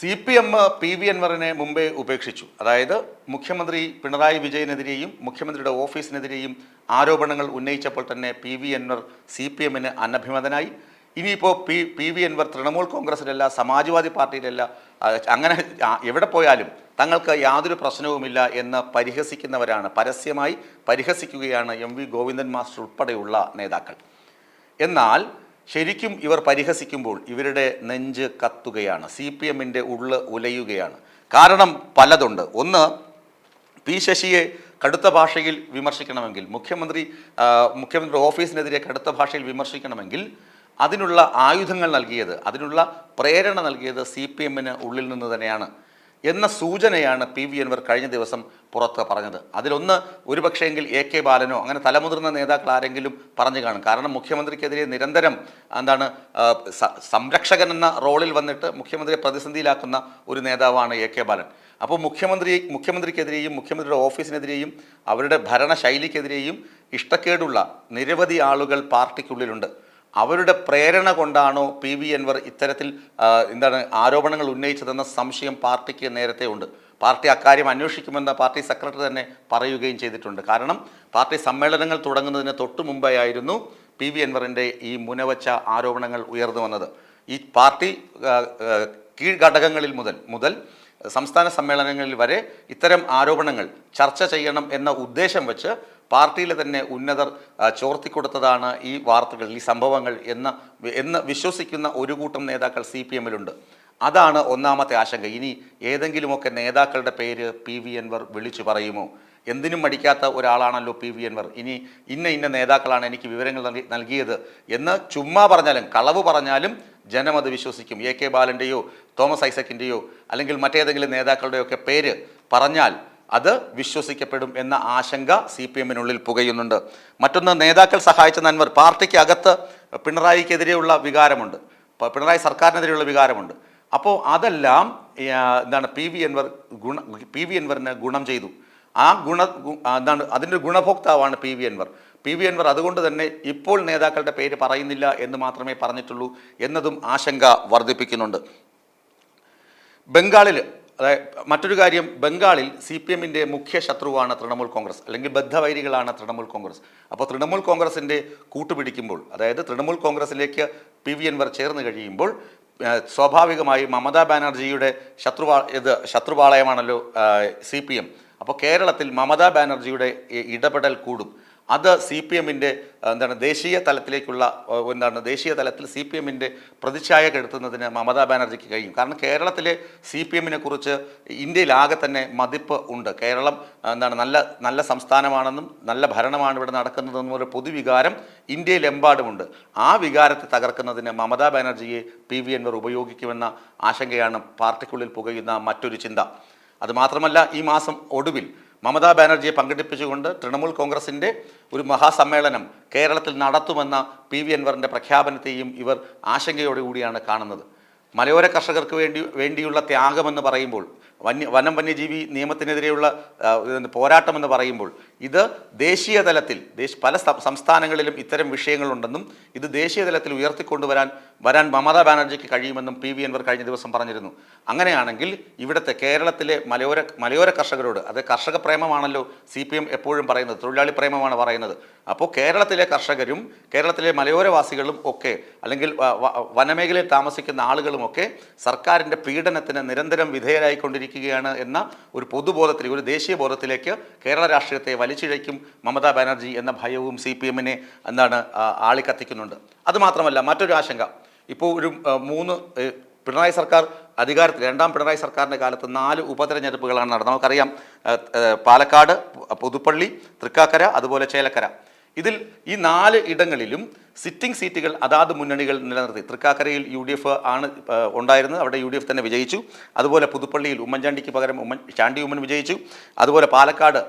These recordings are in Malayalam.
C P M P V അൻവറിനെ മുമ്പേ ഉപേക്ഷിച്ചു. അതായത് മുഖ്യമന്ത്രി പിണറായി വിജയനെതിരെയും മുഖ്യമന്ത്രിയുടെ ഓഫീസിനെതിരെയും ആരോപണങ്ങൾ ഉന്നയിച്ചപ്പോൾ തന്നെ P V Anvar C P എമ്മിന് അനഭിമതനായി. ഇനിയിപ്പോൾ P P V Anvar Trinamool കോൺഗ്രസിലല്ല Samajwadi പാർട്ടിയിലല്ല അങ്ങനെ എവിടെ പോയാലും തങ്ങൾക്ക് യാതൊരു പ്രശ്നവുമില്ല എന്ന് പരിഹസിക്കുന്നവരാണ്. പരസ്യമായി പരിഹസിക്കുകയാണ് എം വി ഗോവിന്ദൻ മാസ്റ്റർ ഉൾപ്പെടെയുള്ള നേതാക്കൾ. എന്നാൽ ശരിക്കും ഇവർ പരിഹസിക്കുമ്പോൾ ഇവരുടെ നെഞ്ച് കത്തുകയാണ്. സി പി എമ്മിന്റെ ഉള്ള് ഉലയുകയാണ്. കാരണം പലതുണ്ട്. ഒന്ന് പി ശശിയെ കടുത്ത ഭാഷയിൽ വിമർശിക്കണമെങ്കിൽ മുഖ്യമന്ത്രി മുഖ്യമന്ത്രി ഓഫീസിനെതിരെ കടുത്ത ഭാഷയിൽ വിമർശിക്കണമെങ്കിൽ അതിനുള്ള ആയുധങ്ങൾ നൽകിയത് അതിനുള്ള പ്രേരണ നൽകിയത് സി പി എമ്മിന് ഉള്ളിൽ നിന്ന് തന്നെയാണ്. എന്ന സൂചനയാണ് പി വി അൻവർ കഴിഞ്ഞ ദിവസം പുറത്ത് പറഞ്ഞത്. അതിലൊന്ന് ഒരുപക്ഷെങ്കിൽ എ കെ ബാലനോ അങ്ങനെ തലമുതിർന്ന നേതാക്കൾ ആരെങ്കിലും പറഞ്ഞു കാണും. കാരണം മുഖ്യമന്ത്രിക്കെതിരെ നിരന്തരം എന്താണ് സംരക്ഷകൻ എന്ന റോളിൽ വന്നിട്ട് മുഖ്യമന്ത്രിയെ പ്രതിസന്ധിയിലാക്കുന്ന ഒരു നേതാവാണ് എ കെ ബാലൻ. അപ്പോൾ മുഖ്യമന്ത്രി മുഖ്യമന്ത്രിക്കെതിരെയും മുഖ്യമന്ത്രിയുടെ ഓഫീസിനെതിരെയും അവരുടെ ഭരണശൈലിക്കെതിരെയും ഇഷ്ടക്കേടുള്ള നിരവധി ആളുകൾ പാർട്ടിക്കുള്ളിലുണ്ട്. അവരുടെ പ്രേരണ കൊണ്ടാണോ പി വി അൻവർ ഇത്തരത്തിൽ എന്താണ് ആരോപണങ്ങൾ ഉന്നയിച്ചതെന്ന സംശയം പാർട്ടിക്ക് നേരത്തെ ഉണ്ട്. പാർട്ടി അക്കാര്യം അന്വേഷിക്കുമെന്ന് പാർട്ടി സെക്രട്ടറി തന്നെ പറയുകയും ചെയ്തിട്ടുണ്ട്. കാരണം പാർട്ടി സമ്മേളനങ്ങൾ തുടങ്ങുന്നതിന് തൊട്ടു മുമ്പായിരുന്നു പി വി അൻവറിന്റെ ഈ മുനവച്ച ആരോപണങ്ങൾ ഉയർന്നു വന്നത്. ഈ പാർട്ടി കീഴ്ഘടകങ്ങളിൽ മുതൽ മുതൽ സംസ്ഥാന സമ്മേളനങ്ങളിൽ വരെ ഇത്തരം ആരോപണങ്ങൾ ചർച്ച ചെയ്യണം എന്ന ഉദ്ദേശം വെച്ച് പാർട്ടിയിലെ തന്നെ ഉന്നതർ ചോർത്തിക്കൊടുത്തതാണ് ഈ വാർത്തകൾ ഈ സംഭവങ്ങൾ എന്ന എന്ന് വിശ്വസിക്കുന്ന ഒരു കൂട്ടം നേതാക്കൾ സി പി എമ്മിലുണ്ട്. അതാണ് ഒന്നാമത്തെ ആശങ്ക. ഇനി ഏതെങ്കിലുമൊക്കെ നേതാക്കളുടെ പേര് പി വി എൻവർ വിളിച്ചു പറയുമോ? എന്തിനും മടിക്കാത്ത ഒരാളാണല്ലോ പി വി എൻവർ ഇനി ഇന്ന ഇന്ന നേതാക്കളാണ് എനിക്ക് വിവരങ്ങൾ നൽകി നൽകിയത് എന്ന് ചുമ്മാ പറഞ്ഞാലും കളവ് പറഞ്ഞാലും ജനം അത് വിശ്വസിക്കും. എ കെ ബാലന്റെയോ തോമസ് ഐസക്കിന്റെയോ അല്ലെങ്കിൽ മറ്റേതെങ്കിലും നേതാക്കളുടെയൊക്കെ പേര് പറഞ്ഞാൽ അത് വിശ്വസിക്കപ്പെടും എന്ന ആശങ്ക സി പി എമ്മിനുള്ളിൽ പുകയുന്നുണ്ട്. മറ്റൊന്ന് നേതാക്കൾ സഹായിച്ച നന്മർ പാർട്ടിക്ക് അകത്ത് പിണറായിക്കെതിരെയുള്ള വികാരമുണ്ട്. പിണറായി സർക്കാരിനെതിരെയുള്ള വികാരമുണ്ട്. അപ്പോൾ അതെല്ലാം എന്താണ് പി വി എൻവർ ഗുണ പി വി എൻവറിന് ഗുണം ചെയ്തു. ആ ഗുണ എന്താണ് അതിന്റെ ഗുണഭോക്താവാണ് P V Anvar P V Anvar അതുകൊണ്ട് തന്നെ ഇപ്പോൾ നേതാക്കളുടെ പേര് പറയുന്നില്ല എന്ന് മാത്രമേ പറഞ്ഞിട്ടുള്ളൂ എന്നതും ആശങ്ക വർദ്ധിപ്പിക്കുന്നുണ്ട്. ബംഗാളിൽ അതായത് മറ്റൊരു കാര്യം ബംഗാളിൽ സി പി എമ്മിന്റെ മുഖ്യ ശത്രുവാണ് തൃണമൂൽ കോൺഗ്രസ് അല്ലെങ്കിൽ ബദ്ധവൈരികളാണ് തൃണമൂൽ കോൺഗ്രസ്. അപ്പോൾ തൃണമൂൽ കോൺഗ്രസിന്റെ കൂട്ടുപിടിക്കുമ്പോൾ അതായത് തൃണമൂൽ കോൺഗ്രസിലേക്ക് പി വി എൻവർ ചേർന്ന് കഴിയുമ്പോൾ സ്വാഭാവികമായി മമതാ ബാനർജിയുടെ ശത്രുവാ ഇത് ശത്രുപാളയമാണല്ലോ സി പി എം അപ്പോൾ കേരളത്തിൽ മമതാ ബാനർജിയുടെ ഇടപെടൽ കൂടും. അത് സി പി എമ്മിന്റെ എന്താണ് ദേശീയ തലത്തിലേക്കുള്ള എന്താണ് ദേശീയ തലത്തിൽ സി പി എമ്മിന്റെ പ്രതിച്ഛായ കെടുത്തുന്നതിന് മമതാ ബാനർജിക്ക് കഴിയും. കാരണം കേരളത്തിലെ സി പി എമ്മിനെ കുറിച്ച് ഇന്ത്യയിലാകെ തന്നെ മതിപ്പ് ഉണ്ട്. കേരളം എന്താണ് നല്ല നല്ല സംസ്ഥാനമാണെന്നും നല്ല ഭരണമാണ് ഇവിടെ നടക്കുന്നതെന്നും ഒരു പൊതുവികാരം ഇന്ത്യയിലെമ്പാടുമുണ്ട്. ആ വികാരത്തെ തകർക്കുന്നതിന് മമതാ ബാനർജിയെ പി വി എൻവർ ഉപയോഗിക്കുമെന്ന ആശങ്കയാണ് പാർട്ടിക്കുള്ളിൽ പുകയുന്ന മറ്റൊരു ചിന്ത. അതുമാത്രമല്ല ഈ മാസം ഒടുവിൽ മമതാ ബാനർജിയെ പങ്കെടുപ്പിച്ചുകൊണ്ട് തൃണമൂൽ കോൺഗ്രസിന്റെ ഒരു മഹാസമ്മേളനം കേരളത്തിൽ നടത്തുമെന്ന പി വി അൻവറിന്റെ പ്രഖ്യാപനത്തെയും ഇവർ ആശങ്കയോടുകൂടിയാണ് കാണുന്നത്. മലയോര കർഷകർക്ക് വേണ്ടി വേണ്ടിയുള്ള ത്യാഗമെന്ന് പറയുമ്പോൾ വന്യ വനം വന്യജീവി നിയമത്തിനെതിരെയുള്ള പോരാട്ടം എന്ന് പറയുമ്പോൾ ഇത് ദേശീയ തലത്തിൽ പല സംസ്ഥാനങ്ങളിലും ഇത്തരം വിഷയങ്ങളുണ്ടെന്നും ഇത് ദേശീയ തലത്തിൽ ഉയർത്തിക്കൊണ്ടുവരാൻ വരാൻ മമതാ ബാനർജിക്ക് കഴിയുമെന്നും പി വി കഴിഞ്ഞ ദിവസം പറഞ്ഞിരുന്നു. അങ്ങനെയാണെങ്കിൽ ഇവിടുത്തെ കേരളത്തിലെ മലയോര മലയോര കർഷകരോട് അത് കർഷക പ്രേമമാണല്ലോ സി പി എം എപ്പോഴും പറയുന്നത് തൊഴിലാളി പ്രേമമാണ് പറയുന്നത്. അപ്പോൾ കേരളത്തിലെ കർഷകരും കേരളത്തിലെ മലയോരവാസികളും ഒക്കെ അല്ലെങ്കിൽ വനമേഖലയിൽ താമസിക്കുന്ന ആളുകളുമൊക്കെ സർക്കാരിന്റെ പീഡനത്തിന് നിരന്തരം വിധേയരായിക്കൊണ്ടിരിക്കുകയാണ് എന്ന ഒരു പൊതുബോധത്തിൽ ഒരു ദേശീയ ബോധത്തിലേക്ക് കേരള രാഷ്ട്രീയത്തെ വലിച്ചിഴയ്ക്കും മമതാ ബാനർജി എന്ന ഭയവും സി പി എമ്മിനെ എന്താണ് ആളിക്കത്തിക്കുന്നുണ്ട് അതുമാത്രമല്ല മറ്റൊരു ആശങ്ക. ഇപ്പോൾ ഒരു മൂന്ന് പിണറായി സർക്കാർ അധികാരത്തിൽ രണ്ടാം പിണറായി സർക്കാരിന്റെ കാലത്ത് നാല് ഉപതെരഞ്ഞെടുപ്പുകളാണ് നടന്നത്. നമുക്കറിയാം പാലക്കാട് പുതുപ്പള്ളി തൃക്കാക്കര അതുപോലെ ചേലക്കര. ഇതിൽ ഈ നാല് ഇടങ്ങളിലും സിറ്റിംഗ് സീറ്റുകൾ അതാത് മുന്നണികൾ നിലനിർത്തി. തൃക്കാക്കരയിൽ യു ഡി എഫ് ആണ് ഉണ്ടായിരുന്നത്. അവിടെ യു ഡി എഫ് തന്നെ വിജയിച്ചു. അതുപോലെ പുതുപ്പള്ളിയിൽ ഉമ്മൻചാണ്ടിക്ക് പകരം ഉമ്മൻ ചാണ്ടി ഉമ്മൻ വിജയിച്ചു. അതുപോലെ പാലക്കാട്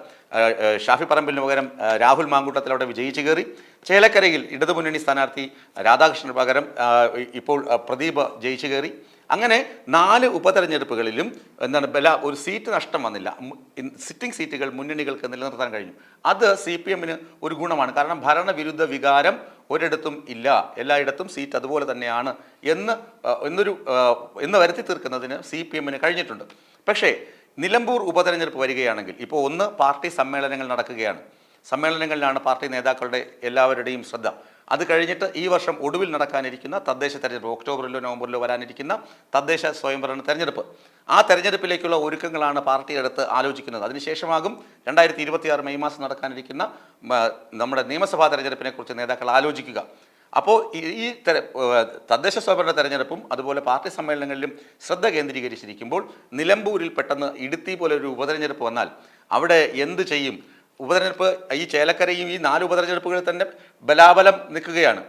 ഷാഫി പറമ്പിലിന് പകരം രാഹുൽ മാങ്കൂട്ടത്തിൽ അവിടെ വിജയിച്ചു കയറി. ചേലക്കരയിൽ ഇടതുമുന്നണി സ്ഥാനാർത്ഥി രാധാകൃഷ്ണന് പകരം ഇപ്പോൾ പ്രദീപ് ജയിച്ചു കയറി. അങ്ങനെ നാല് ഉപതെരഞ്ഞെടുപ്പുകളിലും എന്താണ് ബല ഒരു സീറ്റ് നഷ്ടം വന്നില്ല. സിറ്റിംഗ് സീറ്റുകൾ മുന്നണികൾക്ക് നിലനിർത്താൻ കഴിഞ്ഞു. അത് സി പി എമ്മിന് ഒരു ഗുണമാണ്. കാരണം ഭരണവിരുദ്ധ വികാരം ഒരിടത്തും ഇല്ല. എല്ലായിടത്തും സീറ്റ് അതുപോലെ തന്നെയാണ് എന്ന് എന്നൊരു എന്ന് വരുത്തി തീർക്കുന്നതിന് സി പി എമ്മിന് കഴിഞ്ഞിട്ടുണ്ട്. പക്ഷേ നിലമ്പൂർ ഉപതെരഞ്ഞെടുപ്പ് വരികയാണെങ്കിൽ ഇപ്പോൾ ഒന്ന് പാർട്ടി സമ്മേളനങ്ങൾ നടക്കുകയാണ്. സമ്മേളനങ്ങളിലാണ് പാർട്ടി നേതാക്കളുടെ എല്ലാവരുടെയും ശ്രദ്ധ. അത് കഴിഞ്ഞിട്ട് ഈ വർഷം ഒടുവിൽ നടക്കാനിരിക്കുന്ന തദ്ദേശ തെരഞ്ഞെടുപ്പ് ഒക്ടോബറിലോ നവംബറിലോ വരാനിരിക്കുന്ന തദ്ദേശ സ്വയംഭരണ തെരഞ്ഞെടുപ്പ്. ആ തെരഞ്ഞെടുപ്പിലേക്കുള്ള ഒരുക്കങ്ങളാണ് പാർട്ടി എടുത്ത് ആലോചിക്കുന്നത്. അതിനുശേഷമാകും രണ്ടായിരത്തി ഇരുപത്തിയാറ് മെയ് മാസം നടക്കാനിരിക്കുന്ന നമ്മുടെ നിയമസഭാ തെരഞ്ഞെടുപ്പിനെ കുറിച്ച് നേതാക്കൾ ആലോചിക്കുക. അപ്പോൾ ഈ- തദ്ദേശ സ്വയംഭരണ തെരഞ്ഞെടുപ്പും അതുപോലെ പാർട്ടി സമ്മേളനങ്ങളിലും ശ്രദ്ധ കേന്ദ്രീകരിച്ചിരിക്കുമ്പോൾ നിലമ്പൂരിൽ പെട്ടെന്ന് ഇടുത്തി പോലെ ഒരു ഉപതെരഞ്ഞെടുപ്പ് വന്നാൽ അവിടെ എന്ത് ചെയ്യും? ഉപതെരഞ്ഞെടുപ്പ് ഈ ചേലക്കരയും ഈ നാല് ഉപതെരഞ്ഞെടുപ്പുകളിൽ തന്നെ ബലാബലം നിൽക്കുകയാണ്.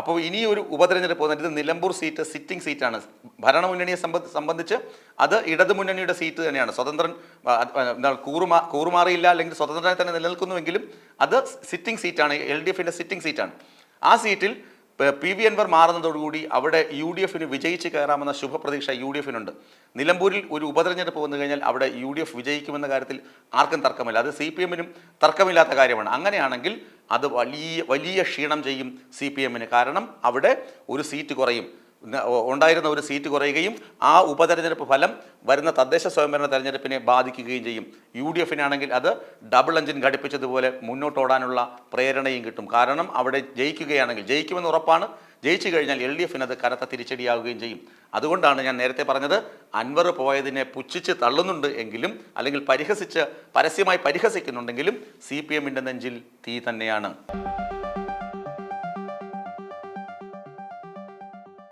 അപ്പോൾ ഇനി ഒരു ഉപതെരഞ്ഞെടുപ്പ് വന്നിട്ട് ഇത് നിലമ്പൂർ സീറ്റ് സിറ്റിംഗ് സീറ്റാണ്. ഭരണമുന്നണിയെ സംബന്ധ സംബന്ധിച്ച് അത് ഇടതു മുന്നണിയുടെ സീറ്റ് തന്നെയാണ്. സ്വതന്ത്രൻ എന്താണ് കൂറുമാ കൂറുമാറിയില്ല അല്ലെങ്കിൽ സ്വതന്ത്രനായി തന്നെ നിലനിൽക്കുന്നുവെങ്കിലും അത് സിറ്റിംഗ് സീറ്റാണ് എൽ ഡി എഫിന്റെ സിറ്റിംഗ് സീറ്റാണ്. ആ സീറ്റിൽ പ- വി അൻവർ മാറുന്നതോടുകൂടി അവിടെ യു ഡി എഫിന് വിജയിച്ച് കയറാമെന്ന ശുഭപ്രതീക്ഷ യു ഡി എഫിനുണ്ട്. നിലമ്പൂരിൽ ഒരു ഉപതെരഞ്ഞെടുപ്പ് വന്നു കഴിഞ്ഞാൽ അവിടെ യു ഡി എഫ് വിജയിക്കുമെന്ന കാര്യത്തിൽ ആർക്കും തർക്കമില്ല. അത് സി പി എമ്മിനും തർക്കമില്ലാത്ത കാര്യമാണ്. അങ്ങനെയാണെങ്കിൽ അത് വലിയ വലിയ ക്ഷീണം ചെയ്യും സി പി എമ്മിന്. കാരണം അവിടെ ഒരു സീറ്റ് കുറയും. ഉണ്ടായിരുന്ന ഒരു സീറ്റ് കുറയുകയും ആ ഉപതെരഞ്ഞെടുപ്പ് ഫലം വരുന്ന തദ്ദേശ സ്വയംഭരണ തെരഞ്ഞെടുപ്പിനെ ബാധിക്കുകയും ചെയ്യും. യു ഡി എഫിനാണെങ്കിൽ അത് ഡബിൾ എഞ്ചിൻ ഘടിപ്പിച്ചതുപോലെ മുന്നോട്ടോടാനുള്ള പ്രേരണയും കിട്ടും. കാരണം അവിടെ ജയിക്കുകയാണെങ്കിൽ ജയിക്കുമെന്ന് ഉറപ്പാണ്. ജയിച്ചു കഴിഞ്ഞാൽ എൽ ഡി എഫിന് അത് കനത്ത തിരിച്ചടിയാവുകയും ചെയ്യും. അതുകൊണ്ടാണ് ഞാൻ നേരത്തെ പറഞ്ഞത് അൻവർ പോയതിനെ പുച്ഛിച്ച് തള്ളുന്നുണ്ട് എങ്കിലും അല്ലെങ്കിൽ പരിഹസിച്ച് പരസ്യമായി പരിഹസിക്കുന്നുണ്ടെങ്കിലും സി പി എമ്മിന്റെ നെഞ്ചിൽ തീ തന്നെയാണ്.